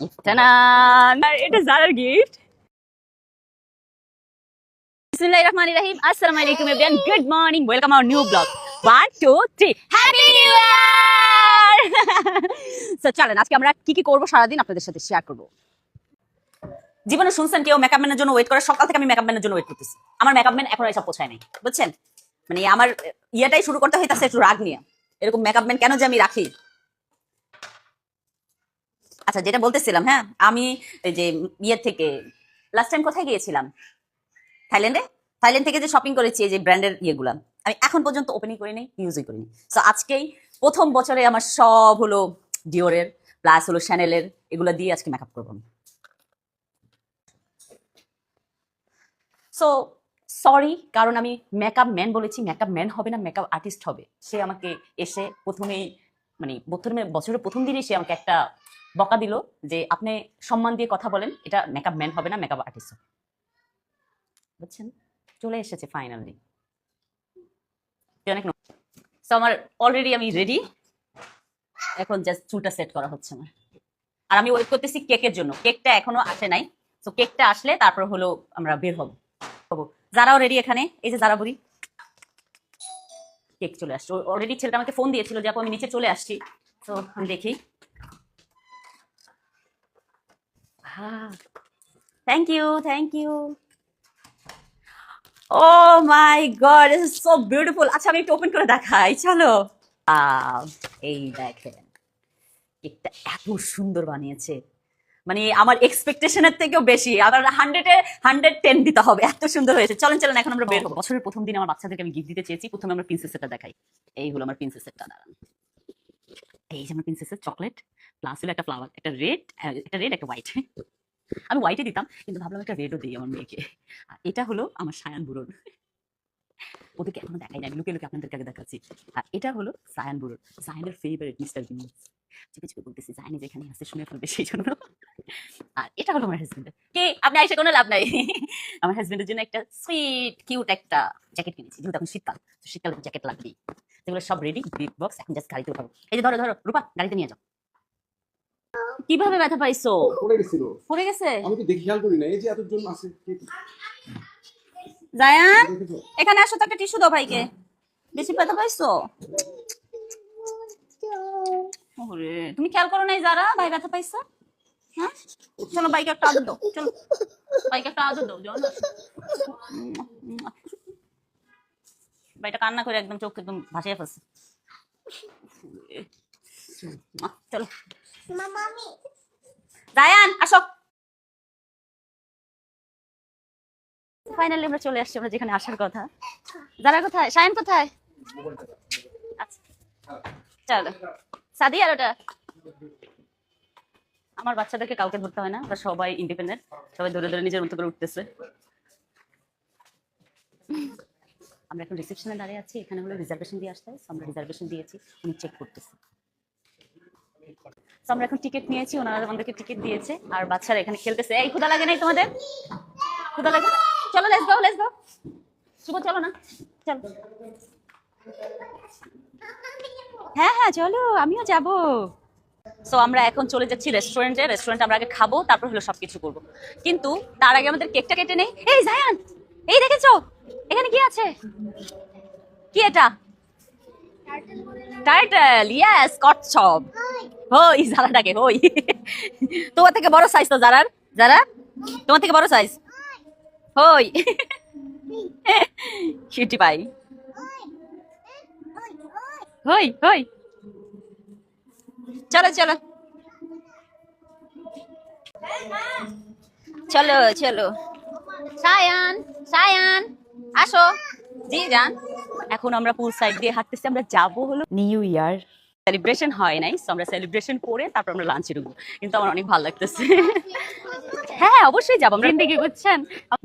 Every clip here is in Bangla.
আর এটা জারার গিফট বিসমিল্লাহির রহমানির রহিম আসসালামু আলাইকুম everyone good morning welcome our new blog 1 2 3 happy new year so চলেন, আজকে আমরা কি কি করব সারা দিন আপনাদের সাথে শেয়ার করব। জীবনে শুনছেন কেউ মেকআপ ম্যানের জন্য ওয়েট করে? সকাল থেকে আমি মেকআপ ম্যানের জন্য ওয়েট করতেছি। আমার মেকআপ ম্যান এখনও এসব পৌঁছায় নাই। বুঝছেন? মানে আমার ইয়েটাই শুরু করতে হইতাছে একটু রাগ নিয়ে। এরকম মেকআপ ম্যান কেন যে আমি রাখি? আচ্ছা যেটা বলতেছিলাম হ্যাঁ? আমি এই যে ইয়ে থেকে লাস্ট টাইম কোথায় গিয়েছিলাম? থাইল্যান্ডে? থাইল্যান্ড থেকে যে শপিং করেছি, এই যে ব্র্যান্ডের ইয়েগুলা, আমি এখন পর্যন্ত ওপেনিং করিনি ইউজই করিনি। সো আজকেই প্রথম বছরে আমার সব হলো ডিওরের প্লাস হলো শ্যানেলের এগুলো দিয়ে আজকে মেকআপ করব সো সরি কারণ আমি মেকআপ ম্যান বলেছি মেকআপ ম্যান হবে না মেকআপ আর্টিস্ট হবে। সে আমাকে এসে প্রথমেই মানে প্রথমে, বছরের প্রথম দিনই সে আমাকে একটা বকা দিল যে আপনি সম্মান দিয়ে কথা বলেন, এটা মেকআপ ম্যান হবে না মেকআপ আর্টিস্ট বুঝছেন? চলে এসেছে ফাইনালি অনেক আমার অলরেডি আমি রেডি এখন জাস্ট চুলটা সেট করা হচ্ছে আমার। আর আমি ওয়েট করতেছি কেকের জন্য। কেকটা এখনও আসে নাই। তো কেকটা আসলে তারপর হলো আমরা বের হব। হব। যারাও রেডি এখানে, এই যে যারা বলি কেক চলে আসছে। অলরেডি ছেলেটা আমাকে ফোন দিয়েছিল যে আমি নিচে চলে আসছি। তো আমি দেখি। Thank you thank you oh my god is so beautiful আচ্ছা আমি একটু ওপেন করে দেখাই চলো। এই দেখেন কেকটা এত সুন্দর বানিয়েছে। মানে আমার এক্সপেকটেশনের থেকেও বেশি। আবার হান্ড্রেডে হান্ড্রেড টেন দিতে হবে এত সুন্দর হয়েছে। চলেন চলেন এখন আমরা বের হব। বছরের প্রথম দিন আমার বাচ্চাদেরকে আমি গিফট দিতে চেয়েছি। প্রথমে আমরা প্রিন্সেসেরটা দেখাই। এই হলো আমার প্রিন্সেসেরটা দাঁড়ান। এই যে আমার প্রিন্সেসের চকলেট প্লাস একটা ফ্লাওয়ার একটা রেড একটা রেড একটা হোয়াইট আমি হোয়াইটে দিতাম, কিন্তু ভাবলাম একটা রেডও দিই আমার মেয়েকে। আর এটা হলো আমার সায়ান বুড়োর ওদেরকে এখনও দেখাই না আমি লুকে লুকে আপনাদেরকে আগে দেখাচ্ছি। আর এটা হলো সায়ান বুড়োর সায়ানের ফেভারিট মিস্টার বিনস চুপে চুপে বলতেছি জানি যেখানে আছে শুনে ফেলবে সেই জন্য আর এটা হলো আমার হাজবেন্ডের কে, আপনি আইসে কোনো লাভ নাই? আমার হাজবেন্ডের জন্য একটা সুইট কিউট একটা জ্যাকেট কিনেছি, যেহেতু এখন শীতকাল শীতকালে জ্যাকেট লাগবেই। যেগুলো সব রেডি বিগ বক্স এখন জাস্ট গাড়িতে উঠাবো। এই যে ধরো ধরো, রূপা, গাড়িতে নিয়ে যাও। কীভাবে ব্যথা পাইছো? পড়ে গেছিল। পড়ে গেছে? আমি তো দেখি খেয়াল করি না। এই যে এতজন আছে জায়ান? এখানে আসো তো একটা টিস্যু দাও ভাইকে। বেশি ব্যথা পাইছো? ওরে তুমি খেয়াল করো নাই যারা? ভাই ব্যথা পাইছো? হ্যাঁ? চলো বাইকে একটা আদর দাও। চলো বাইকে একটা আদর দাও ভাইটা কান্না করে একদম চোখ একদম ভাসিয়ে ফেলছে। চলো। জায়ান আসো। ফাইনালি আমরা চলে আসছি, আমরা যেখানে আসার কথা। যারা কোথায়? সায়ন কোথায়? আচ্ছা। চলো। সাদি আর ওটা? আমার বাচ্চাদেরকে কাউকে ধরতে হয় না, ওরা সবাই ইন্ডিপেন্ডেন্ট সবাই ধরে ধরে নিজের মতো করে উঠতেছে। আমরা এখন রিসেপশনে দাঁড়িয়ে আছি, এখানে হলো রিজার্ভেশন দিয়ে আসতে হয় আমরা রিজার্ভেশন দিয়েছি, উনি চেক করতেছে। So, আমরা এখন টিকিট নিয়েছি, ওনারা আমাদেরকে টিকিট দিয়েছে, আর বাচ্চারা এখানে খেলতেছে। এই ক্ষুদা লাগে নাই তোমাদের? ক্ষুদা লাগে? চলো লেটস গো লেটস গো শুভ, চলো না। চলো। হ্যাঁ হ্যাঁ চলো, আমিও যাব। সো আমরা এখন চলে যাচ্ছি রেস্টুরেন্টে রেস্টুরেন্টে আমরা আগে খাব, তারপর হলো সবকিছু করব। কিন্তু তার আগে আমাদের কেকটা কেটে নেই। এই জায়ান এই, দেখেছ? এখানে কি আছে? কি এটা? টাইটেল ইয়েস কচ্ছপ। হই জারাটাকে হই। তোমার থেকে বড় সাইজ তো, জারার যারা তোমার থেকে বড় সাইজ হই। শিটি পাই হই হই। চলো চলো। চলো চলো। সায়ান সায়ান, আসো। জি যান এখন আমরা পুল সাইড দিয়ে হাঁটতেছি, আমরা যাব হলো নিউ ইয়ার সেলিব্রেশন হয় নাই so আমরা সেলিব্রেশন করে তারপর আমরা লাঞ্চে ঢুকবো। কিন্তু আমার অনেক ভালো লাগতেছে। হ্যাঁ অবশ্যই যাব। আমরা দিকে বুঝছেন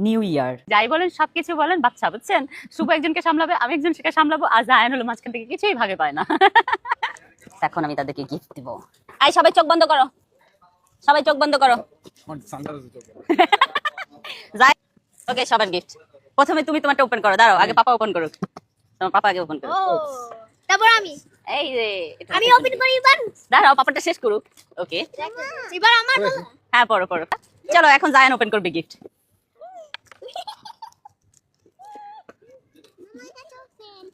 নিউ ইয়ার যাই বলেন সবকিছু বলেন বাচ্চা বুঝছেন? শুভ একজনকে সামলাবে আমি একজনকে সামলাবো আর জায়ান হলো মাঝখান থেকে কিছুই ভাগে পায় না। এখন আমি তাদেরকে গিফট দিব। আই সবাই চোখ বন্ধ করো। সবাই চোখ বন্ধ করো। যাই ওকে সবার গিফট প্রথমে তুমি তোমারটা ওপেন করো দাঁড়াও আগে পাপা ওপেন করুক। তোমার পাপা আগে ওপেন করো তারপর আমি? এই রে আমি। ওপেন করি এবার। দাঁড়াও পাপাটা শেষ করুক। ওকে এবার আমার হ্যাঁ পড়ো পড়ো। চলো এখন জায়ান ওপেন করবে গিফট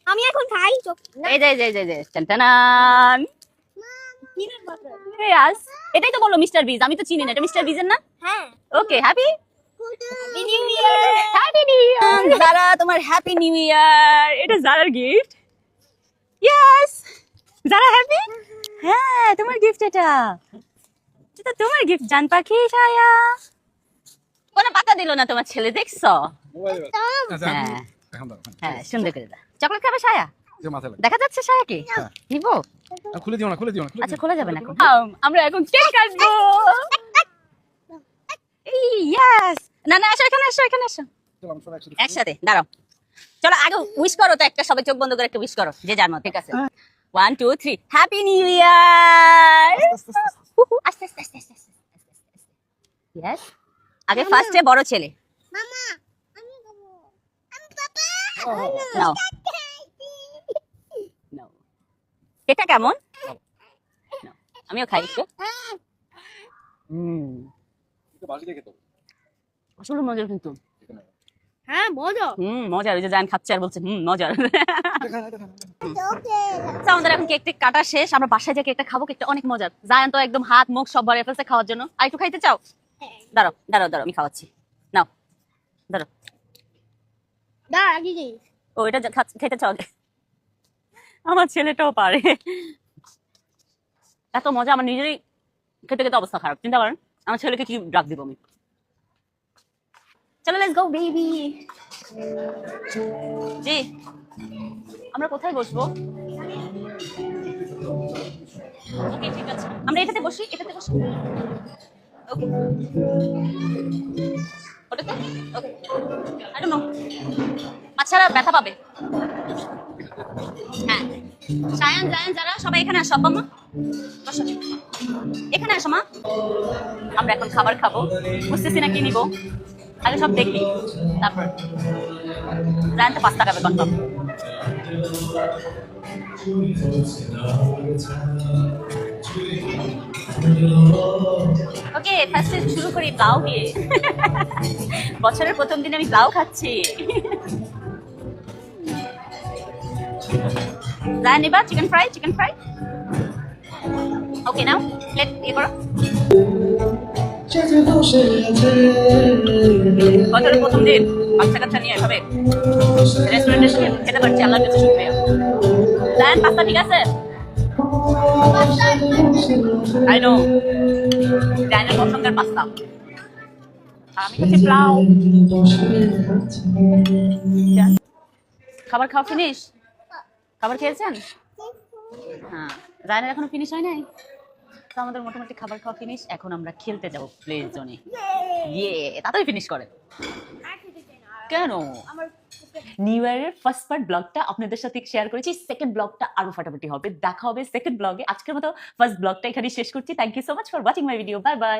আমি এখন খাই চোখ এই যে যে যে, যে টানটানান এটাই তো বলল মিস্টার বিজ আমি তো চিনি না এটা মিস্টার বিজের না? হ্যাঁ। Okay happy happy new year happy new year যারা তোমার হ্যাপি নিউ ইয়ার এটা জারার গিফট ইয়েস যারা হ্যাপি হ্যাঁ তোমার গিফট এটা। এটা তোমার গিফট জান পাখি ছায়া কোনো পাতা দিল না তোমার ছেলে দেখছ? মোবাইলে আচ্ছা, হ্যাঁ। হ্যাঁ সুন্দর করে দাও। চকলেট খাবে ছায়া যে মাথায় লাগে দেখা যাচ্ছে হ্যাঁ। নিব? খুলে দিও না খুলে দিও না আচ্ছা খোলা যাবে না এখন। আমরা এখন কেক কাটবো। ইয়েস না না আসো এখানে আসো এখানে আসো। একসাথে দাঁড়াও। চলো আগে উইশ করো তো একটা সবাই চোখ বন্ধ করে একটা উইশ করো যে যার মত ঠিক আছে? One two three happy new year আস্তে, আস্তে, আস্তে, আস্তে। আস্তে আস্তে আস্তে আস্তে ইয়েস আগে ফার্স্টে বড় ছেলে। মামা আমি আমি পাপা। নাও। নাও। এটা কেমন? আমিও খাই একটু। হুম। দেখে তো আসলে মজার কিন্তু। হ্যাঁ মজা হুম মজার ওই যে জান খাচ্ছে আর বলছে হুম মজার। আমাদের এখন কেক টেক কাটা শেষ আমরা বাসায় যে কেকটা খাব কেকটা অনেক মজার। জায়ান তো একদম হাত মুখ সব ভরে ফেলছে খাওয়ার জন্য। আর একটু খাইতে চাও? দাঁড়াও দাঁড়াও দাঁড়াও আমি খাওয়াচ্ছি। নাও দাঁড়াও। দা আগে যাই ও এটা খেতে চাও? আমার ছেলেটাও পারে। এত মজা আমার নিজেরই খেতে খেতে অবস্থা খারাপ চিন্তা করেন আমার ছেলেকে কি ডাক দিব আমি? চলো লেটস গো বেবি জি, আমরা কোথায় বসবো? ওকে ঠিক আছে। আমরা এটাতে বসি এটাতে বসি। ওকে ওটাতে? ওকে আই ডোন্ট নো বাচ্চারা ব্যথা পাবে। হ্যাঁ। সায়ান, জায়ান, যারা, সবাই এখানে আসো, আব্বা মা বসো। এখানে আসো, মা। আমরা এখন খাবার খাব। বুঝতেছি না কি নিব। আগে সব দেখি। তারপর জায়ান তো পাস্তা খাবে কনফার্ম ওকে ফার্স্টে শুরু করি প্লাউ দিয়ে। বছরের প্রথম দিন আমি প্লাউ খাচ্ছি। এবার chicken fry chicken fry okay নাও প্লেট ইয়ে করো। বছরের প্রথম দিন বাচ্চা কাচ্চা নিয়ে এভাবে রেস্টুরেন্টে খেতে পারছি, আল্লাহর কাছে শুক্রিয়া। পাস্তা ঠিক আছে? আই নো জায়ানের পছন্দের পাস্তা। আমি প্লাউ খাবার খাওয়া ফিনিশ খাবার খেয়েছেন? হ্যাঁ। জায়ানের এখনও ফিনিশ হয় নাই? তো আমাদের মোটামুটি খাবার খাওয়া ফিনিশ এখন আমরা খেলতে যাব প্লে জোনে ইয়ে তাড়াতাড়ি ফিনিশ করে কেন? নিউ ইয়ারের ফার্স্ট পার্ট ব্লগটা আপনাদের সাথে শেয়ার করেছি সেকেন্ড ব্লগটা আরও ফাটাফাটি হবে। দেখা হবে সেকেন্ড ব্লগে আজকের মতো ফার্স্ট ব্লগটা এখানে শেষ করছি। Thank you so much for watching my video bye bye